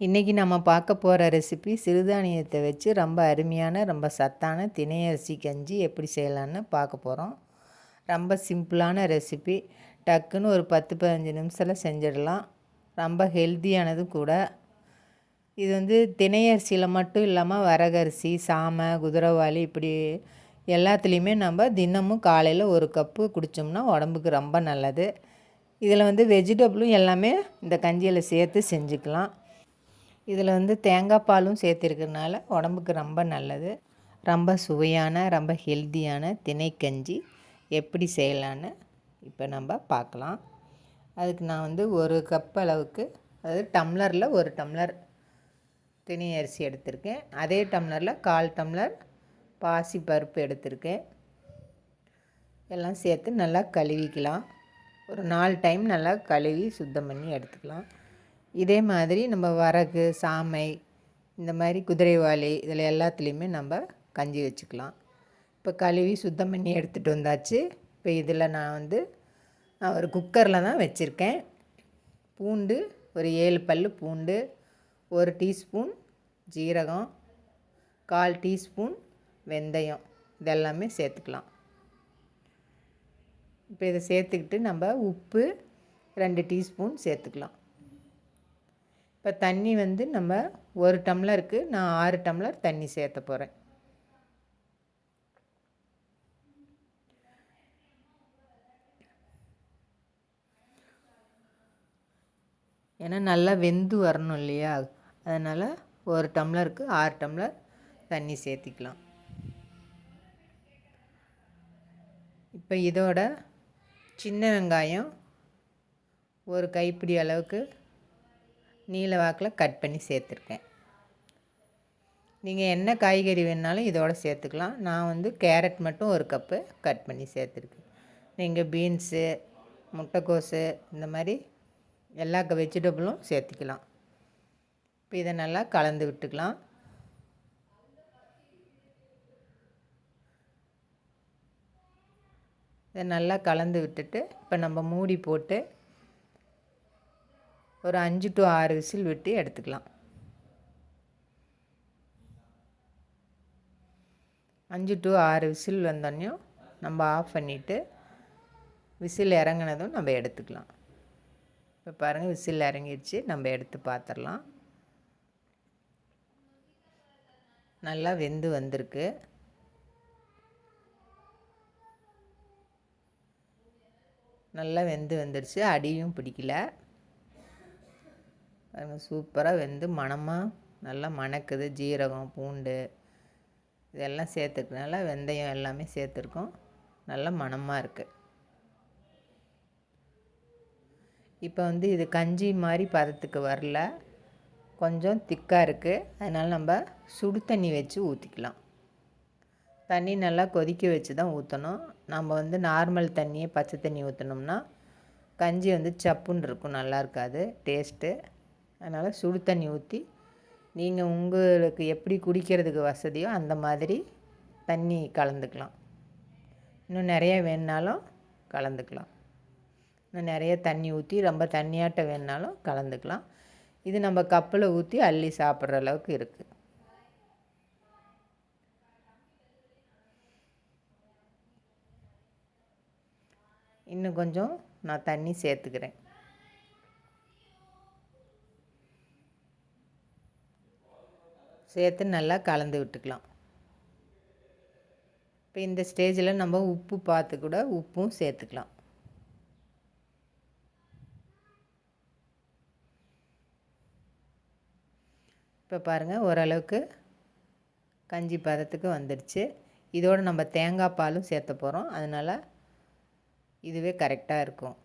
இன்றைக்கி நம்ம பார்க்க போகிற ரெசிபி சிறுதானியத்தை வச்சு ரொம்ப அருமையான ரொம்ப சத்தான திணையரிசி கஞ்சி எப்படி செய்யலான்னு பார்க்க போகிறோம் ரொம்ப சிம்பிளான ரெசிபி டக்குன்னு ஒரு பத்து பதினஞ்சு நிமிஷத்தில் செஞ்சிடலாம். ரொம்ப ஹெல்த்தியானது கூட. இது வந்து திணையரிசியில் மட்டும் இல்லாமல் வரகரிசி சாமை குதிரவாளி இப்படி எல்லாத்துலேயுமே நம்ம தினமும் காலையில் ஒரு கப்பு குடித்தோம்னா உடம்புக்கு ரொம்ப நல்லது. இதில் வந்து வெஜிடபிளும் எல்லாமே இந்த கஞ்சியில் சேர்த்து செஞ்சுக்கலாம். இதில் வந்து தேங்காய் பாலும் சேர்த்துருக்கறனால உடம்புக்கு ரொம்ப நல்லது. ரொம்ப சுவையான ரொம்ப ஹெல்த்தியான திணைக்கஞ்சி எப்படி செய்யலான்னு இப்போ நம்ம பார்க்கலாம். அதுக்கு நான் வந்து ஒரு கப் அளவுக்கு அதாவது டம்ளரில் ஒரு டம்ளர் திணை அரிசி எடுத்திருக்கேன். அதே டம்ளரில் கால் டம்ளர் பாசி பருப்பு எடுத்திருக்கேன். எல்லாம் சேர்த்து நல்லா கழுவிக்கலாம். ஒரு நாலு டைம் நல்லா கழுவி சுத்தம் பண்ணி எடுத்துக்கலாம். இதே மாதிரி நம்ம வரகு சாமை இந்த மாதிரி குதிரைவாளி இதில் எல்லாத்துலேயுமே நம்ம கஞ்சி வச்சுக்கலாம். இப்போ கழுவி சுத்தம் பண்ணி எடுத்துகிட்டு வந்தாச்சு. இப்போ இதில் நான் வந்து நான் ஒரு குக்கரில் தான் வச்சுருக்கேன். பூண்டு ஒரு ஏழு பல் பூண்டு ஒரு டீஸ்பூன் ஜீரகம் கால் டீஸ்பூன் வெந்தயம். இதெல்லாமே சேர்த்துக்கலாம். இப்போ இதை சேர்த்துக்கிட்டு நம்ம உப்பு ரெண்டு டீஸ்பூன் சேர்த்துக்கலாம். இப்போ தண்ணி வந்து நம்ம ஒரு டம்ளருக்கு நான் ஆறு டம்ளர் தண்ணி சேர்த்த போகிறேன் ஏன்னா நல்லா வெந்து வரணும் இல்லையா? அதனால் ஒரு டம்ளருக்கு ஆறு டம்ளர் தண்ணி சேர்த்திக்கலாம். இப்போ இதோட சின்ன வெங்காயம் ஒரு கைப்பிடி அளவுக்கு நீல வாக்கில் கட் பண்ணி சேர்த்துருக்கேன். நீங்கள் என்ன காய்கறி வேணாலும் இதோடு சேர்த்துக்கலாம். நான் வந்து கேரட் மட்டும் ஒரு கப்பு கட் பண்ணி சேர்த்துருக்கேன். நீங்கள் பீன்ஸு முட்டைக்கோஸு இந்த மாதிரி எல்லா வெஜிடபிளும் சேர்த்துக்கலாம். இப்போ இதை நல்லா கலந்து விட்டுக்கலாம். இதை நல்லா கலந்து விட்டுட்டு இப்போ நம்ம மூடி போட்டு ஒரு அஞ்சு டு ஆறு விசில் விட்டு எடுத்துக்கலாம். அஞ்சு டு ஆறு விசில் வந்தோடனையும் நம்ம ஆஃப் பண்ணிவிட்டு விசில் இறங்கினதும் நம்ம எடுத்துக்கலாம். இப்போ பாருங்கள் விசில் இறங்கிடுச்சு நம்ம எடுத்து பார்த்துடலாம் நல்லா வெந்து வந்திருக்கு. நல்லா வெந்து வந்துடுச்சு அடியும் பிடிக்கல. சூப்பராக வெந்து மணமாக நல்லா மணக்குது. ஜீரகம் பூண்டு இதெல்லாம் சேர்த்துக்கனால வெந்தயம் எல்லாமே சேர்த்துருக்கோம். நல்ல மணமாக இருக்குது இப்போ வந்து இது கஞ்சி மாதிரி பதத்துக்கு வரல. கொஞ்சம் திக்காக இருக்குது அதனால் நம்ம சுடு தண்ணி வச்சு ஊற்றிக்கலாம் தண்ணி நல்லா கொதிக்க வச்சு தான் ஊற்றணும் நம்ம வந்து நார்மல் தண்ணியே பச்சை தண்ணி ஊற்றினோம்னா கஞ்சி வந்து சப்புன்னு இருக்கும். நல்லா இருக்காது. டேஸ்ட்டு. அதனால் சுடு தண்ணி ஊற்றி நீங்கள் உங்களுக்கு எப்படி குடிக்கிறதுக்கு வசதியோ அந்த மாதிரி தண்ணி கலந்துக்கலாம். இன்னும் நிறைய வேணுனாலும் கலந்துக்கலாம். இன்னும் நிறைய தண்ணி ஊற்றி ரொம்ப தண்ணியாட்ட வேணுனாலும் கலந்துக்கலாம். இது நம்ம கப்பில் ஊற்றி அள்ளி சாப்பிட்ற அளவுக்கு இருக்குது இன்னும் கொஞ்சம் நான் தண்ணி சேர்த்துக்கிறேன். சேர்த்து நல்லா கலந்து விட்டுக்கலாம். இப்போ இந்த ஸ்டேஜில் நம்ம உப்பு பார்த்து கூட உப்பும் சேர்த்துக்கலாம். இப்போ பாருங்கள் ஓரளவுக்கு கஞ்சி பதத்துக்கு வந்துடுச்சு. இதோடு நம்ம தேங்காய் பாலும் சேர்த்த போகிறோம் அதனால் இதுவே கரெக்டாக இருக்கும்.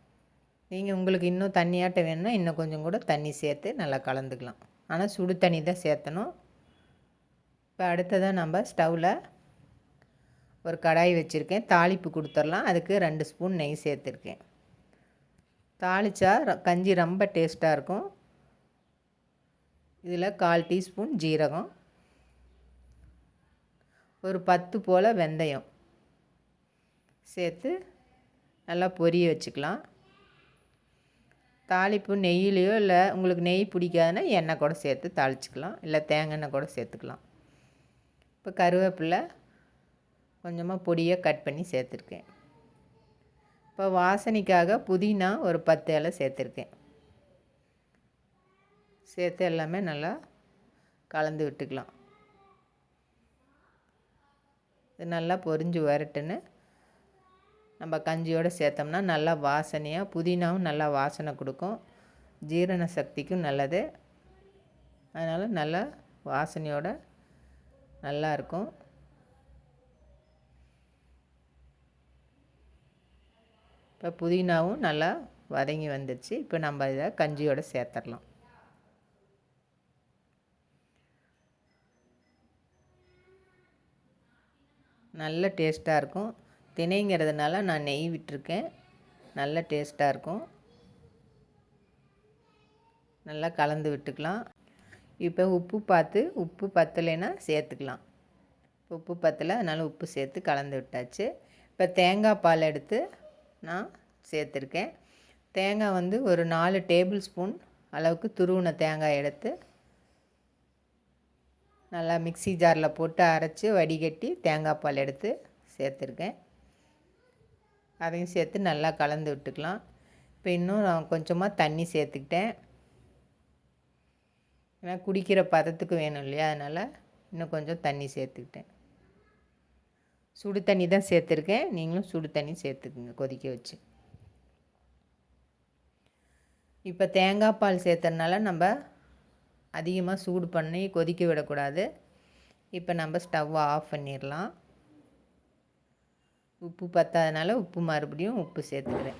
நீங்கள் உங்களுக்கு இன்னும் தண்ணியாட்ட வேணும்னா இன்னும் கொஞ்சம் கூட தண்ணி சேர்த்து நல்லா கலந்துக்கலாம். ஆனால் சுடு தண்ணி தான் சேர்த்தணும். இப்போ அடுத்ததாக நம்ம ஸ்டவ்வில் ஒரு கடாய் வச்சுருக்கேன். தாளிப்பு கொடுத்துடலாம். அதுக்கு ரெண்டு ஸ்பூன் நெய் சேர்த்துருக்கேன். தாளித்தா கஞ்சி ரொம்ப டேஸ்ட்டாக இருக்கும். இதில் கால் டீஸ்பூன் ஜீரகம். ஒரு பத்து போல் வெந்தயம் சேர்த்து நல்லா பொரிய வச்சுக்கலாம். தாளிப்பு நெய்யிலையோ இல்லை உங்களுக்கு நெய் பிடிக்காதுன்னா எண்ணெய் கூட சேர்த்து தாளிச்சிக்கலாம். இல்லை தேங்காய் எண்ணெய் கூட சேர்த்துக்கலாம். இப்போ கருவேப்பிலை கொஞ்சமாக பொடியாக கட் பண்ணி சேர்த்துருக்கேன். இப்போ வாசனைக்காக புதினா ஒரு பத்து இலை சேர்த்துருக்கேன். சேர்த்து எல்லாமே நல்லா கலந்து விட்டுக்கலாம். இது நல்லா பொரிஞ்சு வரட்டுன்னு நம்ம கஞ்சியோடு சேர்த்தோம்னா நல்லா வாசனையாக புதினாவும் நல்லா வாசனை கொடுக்கும். ஜீரண சக்திக்கும் நல்லது. அதனால் நல்லா வாசனையோடு நல்லாயிருக்கும். இப்போ புதினாவும் நல்லா வதங்கி வந்துடுச்சு. இப்போ நம்ம இதை கஞ்சியோடு சேர்த்துடலாம். நல்ல டேஸ்ட்டாக இருக்கும். தினைங்கிறதுனால நான் நெய் விட்டுருக்கேன். நல்ல டேஸ்ட்டாக இருக்கும். நல்லா கலந்து விட்டுக்கலாம். இப்போ உப்பு பார்த்து உப்பு பத்தலைன்னா சேர்த்துக்கலாம். உப்பு பத்தலை அதனால் உப்பு சேர்த்து கலந்து விட்டாச்சு. இப்போ தேங்காய் பால் எடுத்து நான் சேர்த்துருக்கேன். தேங்காய் வந்து ஒரு நாலு டேபிள் ஸ்பூன் அளவுக்கு துருவின தேங்காய் எடுத்து நல்லா மிக்சி ஜாரில் போட்டு அரைச்சி வடிகட்டி தேங்காய் பால் எடுத்து சேர்த்துருக்கேன். அதையும் சேர்த்து நல்லா கலந்து விட்டுக்கலாம். இப்போ இன்னும் நான் கொஞ்சமாக தண்ணி சேர்த்துக்கிட்டேன். ஏன்னா குடிக்கிற பதத்துக்கு வேணும் இல்லையா? அதனால் இன்னும் கொஞ்சம் தண்ணி சேர்த்துக்கிட்டேன். சுடு தண்ணி தான் சேர்த்துருக்கேன். நீங்களும் சுடு தண்ணி சேர்த்துக்குங்க கொதிக்க வச்சு. இப்போ தேங்காய் பால் சேர்த்தனால நம்ம அதிகமாக சூடு பண்ணி கொதிக்க விடக்கூடாது. இப்போ நம்ம ஸ்டவ்வை ஆஃப் பண்ணிடலாம் உப்பு பத்தாதனால உப்பு மறுபடியும் உப்பு சேர்த்துக்கிறேன்.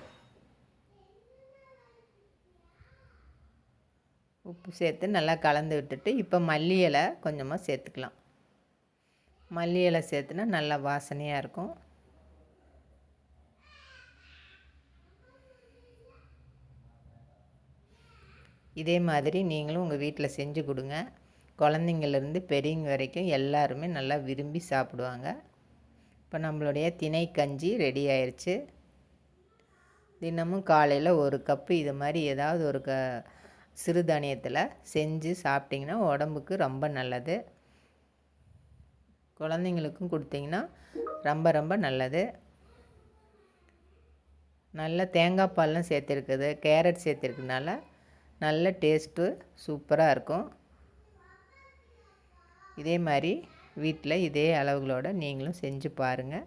உப்பு சேர்த்து நல்லா கலந்து விட்டுட்டு இப்போ மல்லி இலை கொஞ்சமாக சேர்த்துக்கலாம். மல்லி இலை சேர்த்துனா நல்லா வாசனையாக இருக்கும். இதே மாதிரி நீங்களும் உங்கள் வீட்டில் செஞ்சு கொடுங்க. குழந்தைங்கள்லேருந்து பெரியவங்க வரைக்கும் எல்லாருமே நல்லா விரும்பி சாப்பிடுவாங்க. இப்போ நம்மளுடைய திணை கஞ்சி ரெடி ஆயிடுச்சு தினமும் காலையில் ஒரு கப்பு இது மாதிரி ஏதாவது ஒரு க சிறுதானியத்தில் செஞ்சு சாப்பிட்டிங்கன்னா உடம்புக்கு ரொம்ப நல்லது. குழந்தைங்களுக்கும் கொடுத்தீங்கன்னா ரொம்ப ரொம்ப நல்லது. நல்ல தேங்காய் பால்லாம் சேர்த்துருக்குது. கேரட் சேர்த்துருக்கனால நல்ல டேஸ்ட்டு சூப்பராக இருக்கும். இதே மாதிரி வீட்டில் இதே அளவுகளோடு நீங்களும் செஞ்சு பாருங்கள்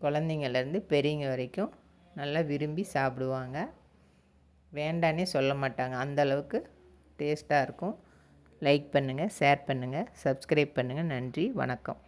குழந்தைங்கள்லேருந்து பெரியவங்க வரைக்கும் நல்லா விரும்பி சாப்பிடுவாங்க. வேண்டானே சொல்ல மாட்டாங்க. அந்தளவுக்கு டேஸ்ட்டாக இருக்கும். லைக் பண்ணுங்கள் ஷேர் பண்ணுங்கள் சப்ஸ்கிரைப் பண்ணுங்கள் நன்றி வணக்கம்.